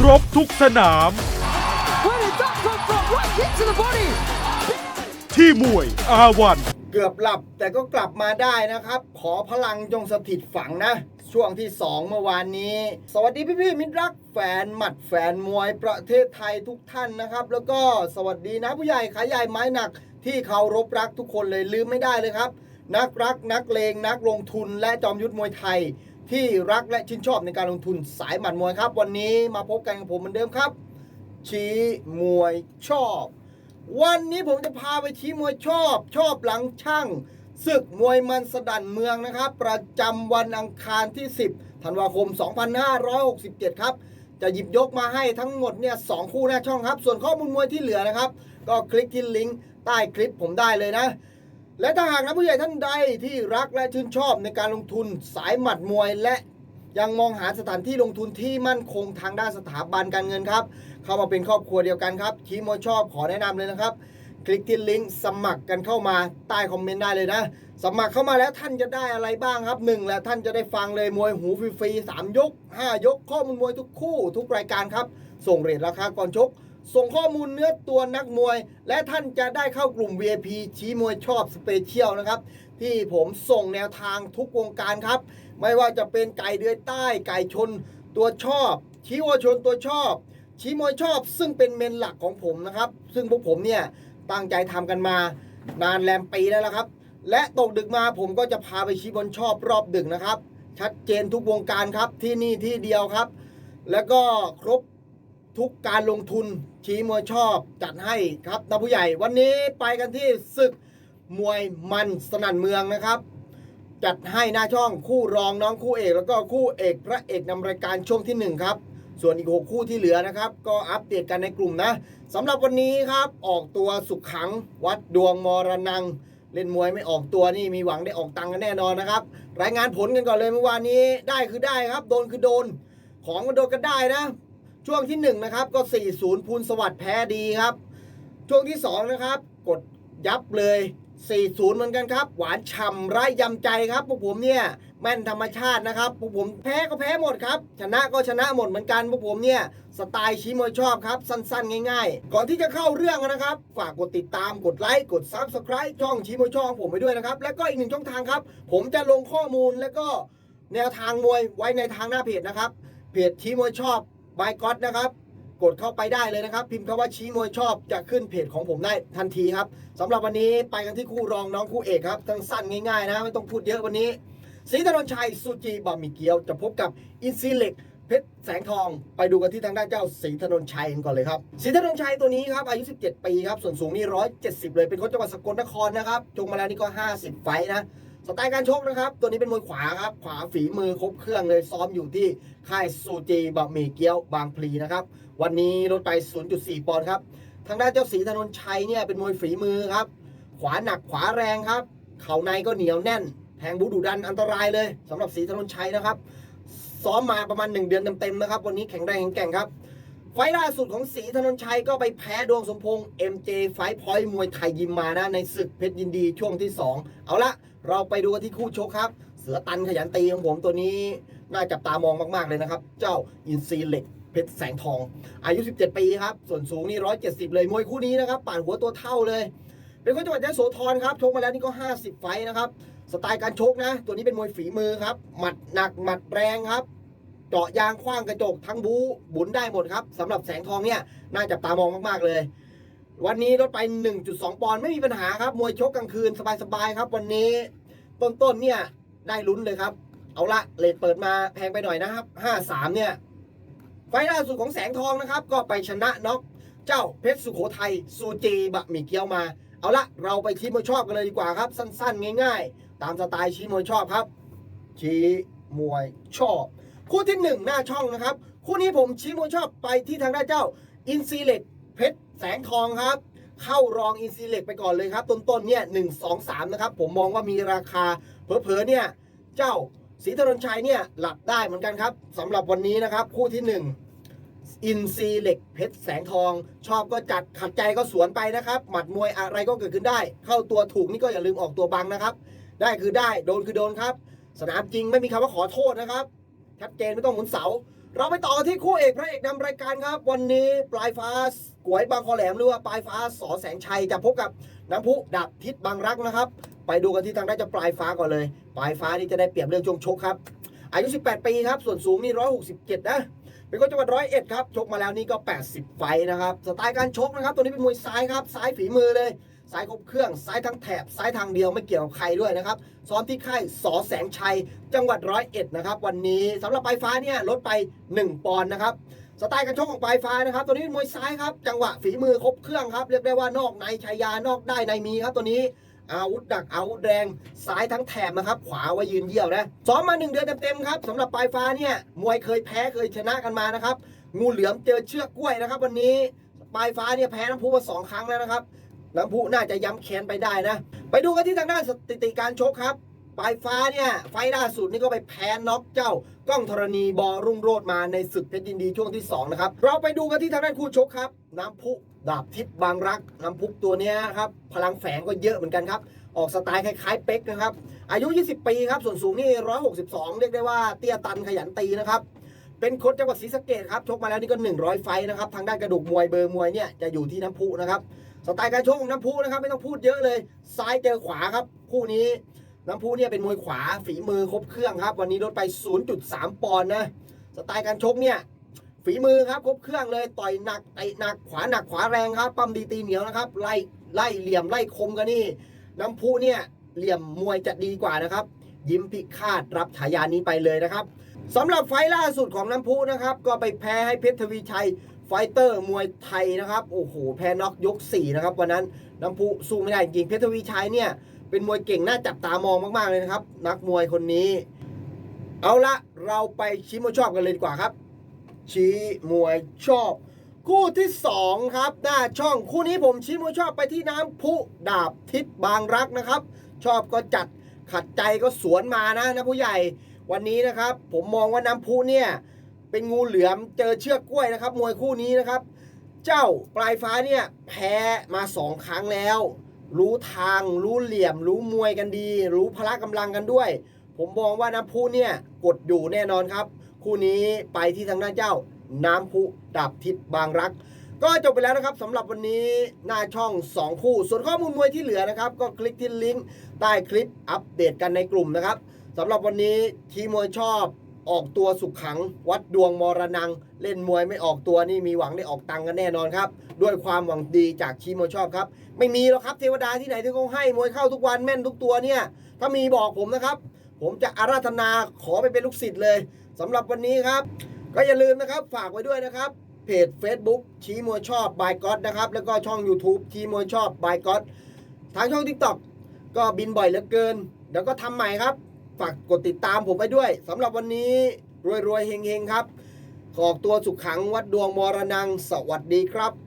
ครบทุกสนาม Where did that come from? Right kick to the body. ที่มวยอาวัน เกือบหลับแต่ก็กลับมาได้นะครับ ขอพลังจงสถิตฝังนะ ช่วงที่ 2 เมื่อวานนี้ สวัสดีพี่ๆมิตรรักแฟนหมัดแฟนมวยประเทศไทยทุกท่านนะครับ แล้วก็สวัสดีนะผู้ใหญ่ขายใหญ่ไม้หนัก ที่เคารพรักทุกคนเลยลืมไม่ได้เลยครับ นักรักนักเลงนักลงทุนและจอมยุทธมวยไทย ที่รักและชื่นชอบในการลงทุนสายหมัดมวยครับ วันนี้มาพบกันกับผมเหมือนเดิมครับ ชี้มวยชอบ วันนี้ผมจะพาไปชี้มวยชอบ ชอบหลังช่างศึกมวยมันสดันเมืองนะครับ ประจำวันอังคารที่ 10ธันวาคม 2567 ครับ จะหยิบยกมาให้ทั้งหมดเนี่ยสองคู่หน้าช่องครับ ส่วนข้อมูลมวยที่เหลือนะครับ ก็คลิกที่ลิงก์ใต้คลิปผมได้เลยนะ และถ้าหากนะผู้ใหญ่ท่านใดที่รักและชื่นชอบในการลงทุนสายหมัดมวยและยังมองหาสถานที่ลงทุนที่มั่นคงทางด้านสถาบันการเงินครับ เข้ามาเป็นครอบครัวเดียวกันครับชี้มวยชอบขอแนะนำเลยนะครับ คลิกที่ลิงก์สมัครกันเข้ามาใต้คอมเมนต์ได้เลยนะ สมัครเข้ามาแล้วท่านจะได้อะไรบ้างครับหนึ่งแล้วท่านจะได้ฟังเลยมวยหูฟรีๆสามยกห้ายกข้อมูลมวยทุกคู่ ทุกรายการครับ ส่งเรทราคาก่อนชก ส่งข้อมูลเนื้อตัวนักมวย และท่านจะได้เข้ากลุ่ม VIP ชี้มวยชอบสเปเชียลนะครับ ที่ผมส่งแนวทางทุกวงการครับ ไม่ว่าจะเป็นไก่เดือยใต้ ไก่ชนตัวชอบ ชี้วัวชนตัวชอบ ชี้มวยชอบ ซึ่งเป็นเมนหลักของผมนะครับ ซึ่งพวกผมเนี่ยตั้งใจทำกันมานานแรมปีแล้วละครับ และตกดึกมาผมก็จะพาไปชี้บอลชอบรอบดึกนะครับ ชัดเจนทุกวงการครับที่นี่ที่เดียวครับ แล้วก็ครบ ทุกการลงทุนชี้มวยชอบจัดให้ครับนะผู้ใหญ่ วันนี้ไปกันที่ศึกมวยมันสนั่นเมืองนะครับ จัดให้หน้าช่องคู่รองน้องคู่เอก แล้วก็คู่เอกพระเอกนำรายการช่วงที่หนึ่งครับ ส่วนอีก 6 คู่ที่เหลือนะครับ ก็อัปเดตกันในกลุ่มนะสำหรับวันนี้ครับออกตัวสุขขังวัดดวงมรนัง เล่นมวยไม่ออกตัวนี่มีหวังได้ออกตังกันแน่นอนนะครับ รายงานผลกันก่อนเลยเมื่อวานนี้ได้คือได้ครับ โดนคือโดน ของก็โดนกันได้นะ ช่วงที่1นะครับก็ 40 พูนสวัสดิ์แพ้ดีครับ ช่วงที่ 2 นะครับ กดยับเลย 40 เหมือนกันครับ หวานฉ่ำไร้ยำใจครับพวกผมเนี่ยแม่นธรรมชาตินะครับพวกผมแพ้ก็แพ้หมดครับชนะก็ชนะหมดเหมือนกันพวกผมเนี่ยสไตล์ชี้มวยชอบครับ สั้นๆ ง่ายๆ ก่อนที่จะเข้าเรื่องนะครับ ฝากกดติดตามกดไลค์กด Subscribe ช่องชี้มวยชอบของผมไปด้วยนะครับแล้วก็อีกหนึ่งช่องทางครับ ผมจะลงข้อมูลแล้วก็แนวทางมวยไว้ในทางหน้าเพจนะครับเพจชี้มวยชอบ บายก๊อตนะครับ กดเข้าไปได้เลยนะครับ พิมพ์คำว่าชี้มวยชอบจะขึ้นเพจของผมได้ทันทีครับสำหรับวันนี้ไปกันที่คู่รองน้องคู่เอกครับทั้งสั้นง่ายๆนะไม่ต้องพูดเยอะวันนี้ศรีธนนชัยสุจีบะหมี่เกี๊ยวจะพบกับอินซีเล็กเพชรแสงทองไปดูกันที่ทางด้านเจ้าศรีธนนชัยกันก่อนเลยครับศรีธนนชัยตัวนี้ครับอายุ 17 ปีครับส่วนสูงนี่170 เลยเป็นคนจังหวัดสกลนครนะครับจงมาแล้วนี่ก็ 50 ไฟนะ สไตล์การชกนะครับ ตัวนี้เป็นมวยขวาครับ ขวาฝีมือครบเครื่องเลยซ้อมอยู่ที่ค่ายซูจีบะหมี่เกี๊ยวบางพลีนะครับ วันนี้ลดไป 0.4 ปอนด์ครับ ทางด้านเจ้าศรีธนนชัยเนี่ยเป็นมวยฝีมือครับ ขวาหนักขวาแรงครับ เข่าในก็เหนียวแน่น แทงบูดุดันอันตรายเลยสำหรับศรีธนนชัยนะครับ ซ้อมมาประมาณ 1 เดือนเต็มๆนะครับ วันนี้แข็งแรงแข็งแกร่งครับ ไฟล่าสุดของศรีธนนชัยก็ไปแพ้ดวงสมพงษ์ MJ ไฟท์พอยต์มวยไทยยิมมานะในศึกเพชรยินดีช่วงที่ 2 เอาละ เราไปดูกันที่คู่ชกครับ เสือตันขยันตีของผมตัวนี้ น่าจับตามองมากๆเลยนะครับ เจ้าอินซีเหล็กเพชรแสงทอง อายุ 17 ปีครับ ส่วนสูงนี่ 170 เลย มวยคู่นี้นะครับป่านหัวตัวเท่าเลย เป็นคนจังหวัดยโสธรครับ ชกมาแล้วนี่ก็ 50 ไฟนะครับ สไตล์การชกนะ ตัวนี้เป็นมวยฝีมือครับ หมัดหนัก หมัดแรงครับ เจาะยางคว้างกระจกทั้งบูบุนได้หมดครับสำหรับแสงทองเนี่ย น่าจับตามองมากๆเลย วันนี้ลดไป 1.2 ปอนด์ไม่มีปัญหาครับ มวยชกกลางคืนสบายๆครับ วันนี้ต้นๆเนี่ยได้ลุ้นเลยครับ เอาละเลทเปิดมาแพงไปหน่อยนะครับ 53 เนี่ย ไฟล่าสุดของแสงทองนะครับ ก็ไปชนะน็อกเจ้าเพชรสุโขทัยซูจีบะหมี่เกี๊ยวมา เอาละเราไปชี้มวยชอบกันเลยดีกว่าครับ สั้นๆ ง่ายๆ ตามสไตล์ชี้มวยชอบครับ ชี้มวยชอบ คู่ที่หนึ่งหน้าช่องนะครับ คู่นี้ผมชี้มวยชอบไปที่ทางด้านเจ้าอินซีเล็ก เพชรแสงทองครับ เข้ารองอินซีเล็กไปก่อนเลยครับ ต้นๆเนี่ยหนึ่งสองสามนะครับ ผมมองว่ามีราคาเผลอๆเนี่ย เจ้าศรีธนนชัยเนี่ยหลับได้เหมือนกันครับสำหรับวันนี้นะครับ คู่ที่หนึ่งอินซีเล็กเพชรแสงทอง ชอบก็จัดขัดใจก็สวนไปนะครับ หมัดมวยอะไรก็เกิดขึ้นได้ เข้าตัวถูกนี่ก็อย่าลืมออกตัวบังนะครับ ได้คือได้โดนคือโดนครับ สนามจริงไม่มีคำว่าขอโทษนะครับชัดเจนไม่ต้องหมุนเสา เราไปต่อที่คู่เอกพระเอกนำรายการครับ วันนี้ปลายฟ้าก๋วยบางคอแหลมหรือว่าปลายฟ้าสอแสงชัยจะพบกับน้ำพุดับทิศบางรักนะครับ ไปดูกันที่ทางด้านจะปลายฟ้าก่อนเลย ปลายฟ้านี่จะได้เปรียบเรื่องช่วงชกครับ อายุ 18 ปีครับ ส่วนสูงนี่167 นะ เป็นคนจังหวัดร้อยเอ็ดครับชกมาแล้วนี่ก็ 80 ไฟนะครับสไตล์การชกนะครับ ตัวนี้เป็นมวยซ้ายครับซ้ายฝีมือเลย ซ้ายครบเครื่องซ้ายทั้งแถบซ้ายทางเดียวไม่เกี่ยวกับใครด้วยนะครับซ้อมที่ค่ายสอแสงชัย จังหวัดร้อยเอ็ดนะครับ วันนี้สำหรับปลายฟ้าเนี่ยลดไป 1 ปอนด์นะครับสไตล์การชกของปลายฟ้านะครับ ตัวนี้มวยซ้ายครับ จังหวะฝีมือครบเครื่องครับเรียกได้ว่านอกในชายานอกได้ในมีครับตัวนี้อาวุธดักอาวุธแรงซ้ายทั้งแถบนะครับ ขวาไว้ยืนเยี่ยวนะซ้อมมาหนึ่งเดือนเต็มๆครับสำหรับปลายฟ้าเนี่ยมวยเคยแพ้เคยชนะกันมานะครับ งูเหลือมเจอเชือกกล้วยนะครับ วันนี้ปลายฟ้าเนี่ยแพ้น้ำพุมาสองครั้งแล้วนะครับ น้ำพุน่าจะย้ำแค้นไปได้นะ ไปดูกันที่ทางด้านสถิติการชกครับปลายฟ้าเนี่ยไฟล่าสุดนี่ก็ไปแพ้น็อกเจ้ากล้องธรณีบอรุ่งโรดมาในศึกเพชรยินดีช่วงที่สองนะครับ เราไปดูกันที่ทางด้านคู่ชกครับ น้ำพุดาบทิพย์บางรัก น้ำพุตัวเนี้ยครับ พลังแฝงก็เยอะเหมือนกันครับ ออกสไตล์คล้ายๆเป๊กนะครับ อายุ 20 ปีครับ ส่วนสูงนี่ 162 เรียกได้ว่าเตี้ยตันขยันตีนะครับ เป็นคนจังหวัดศรีสะเกดครับชกมาแล้วนี่ก็100 ไฟนะครับทางด้านกระดูกมวยเบอร์มวยเนี่ยจะอยู่ที่น้ำพุนะครับสไตล์การชกของน้ำพุนะครับไม่ต้องพูดเยอะเลย ซ้ายเจอขวาครับ คู่นี้น้ำพุเนี่ยเป็นมวยขวาฝีมือครบเครื่องครับ วันนี้ลดไป 0.3 ปอนด์นะสไตล์การชกเนี่ยฝีมือครับครบเครื่องเลยต่อยหนักเตะหนักขวาหนักขวาแรงครับปั้มดีตีเหนียวนะครับไล่ไล่เหลี่ยมไล่คมกันนี่น้ำพุเนี่ยเหลี่ยมมวยจะดีกว่านะครับ ยิ้มพิฆาตรับฉายานี้ไปเลยนะครับ สำหรับไฟล่าสุดของน้ำพุนะครับ ก็ไปแพ้ให้เพชรทวีชัยไฟเตอร์มวยไทยนะครับ โอ้โห แพ้น็อกยก 4 นะครับ วันนั้นน้ำพุสู้ไม่ได้จริงเพชรทวีชัยเนี่ยเป็นมวยเก่งน่าจับตามองมากๆเลยนะครับ นักมวยคนนี้ เอาละเราไปชี้มวยชอบกันเลยดีกว่าครับ ชี้มวยชอบ คู่ที่สองครับ หน้าช่องคู่นี้ผมชี้มวยชอบไปที่น้ำพุดาบทิศบางรักนะครับ ชอบก็จัดขัดใจก็สวนมานะนะผู้ใหญ่ วันนี้นะครับ ผมมองว่าน้ำพุเนี่ยเป็นงูเหลือมเจอเชือกกล้วยนะครับ มวยคู่นี้นะครับ เจ้าปลายฟ้าเนี่ยแพ้มาสองครั้งแล้ว รู้ทางรู้เหลี่ยม รู้มวยกันดี รู้พละกำลังกันด้วย ผมมองว่าน้ำพุเนี่ยกดอยู่แน่นอนครับ คู่นี้ไปที่ทางด้านเจ้า น้ำพุดับทิศบางรักก็จบไปแล้วนะครับสำหรับวันนี้หน้าช่อง 2 คู่ ส่วนข้อมูลมวยที่เหลือนะครับ ก็คลิกที่ลิงก์ใต้คลิปอัปเดตกันในกลุ่มนะครับ สำหรับวันนี้ทีมวยชอบออกตัวสุขขัง วัดดวงมรณัง เล่นมวยไม่ออกตัวนี่มีหวังได้ออกตังกันแน่นอนครับ ด้วยความหวังดีจากทีมมวยชอบครับ ไม่มีหรอกครับเทวดาที่ไหนที่เขาให้มวยเข้าทุกวันแม่นทุกตัวเนี่ย ถ้ามีบอกผมนะครับ ผมจะอาราธนาขอไปเป็นลูกศิษย์เลยสำหรับวันนี้ครับ ก็อย่าลืมนะครับฝากไว้ด้วยนะครับเพจ Facebook ชี้มวยชอบบายก๊อตนะครับแล้วก็ช่อง YouTube ชี้มวยชอบบายก๊อตทางช่อง TikTok ก็บินบ่อยเหลือเกิน เดี๋ยวก็ทำใหม่ครับ ฝากกดติดตามผมไปด้วยสำหรับวันนี้รวยๆเฮงๆครับ ขอกตัวสุขขังวัดดวงมรณัง สวัสดีครับ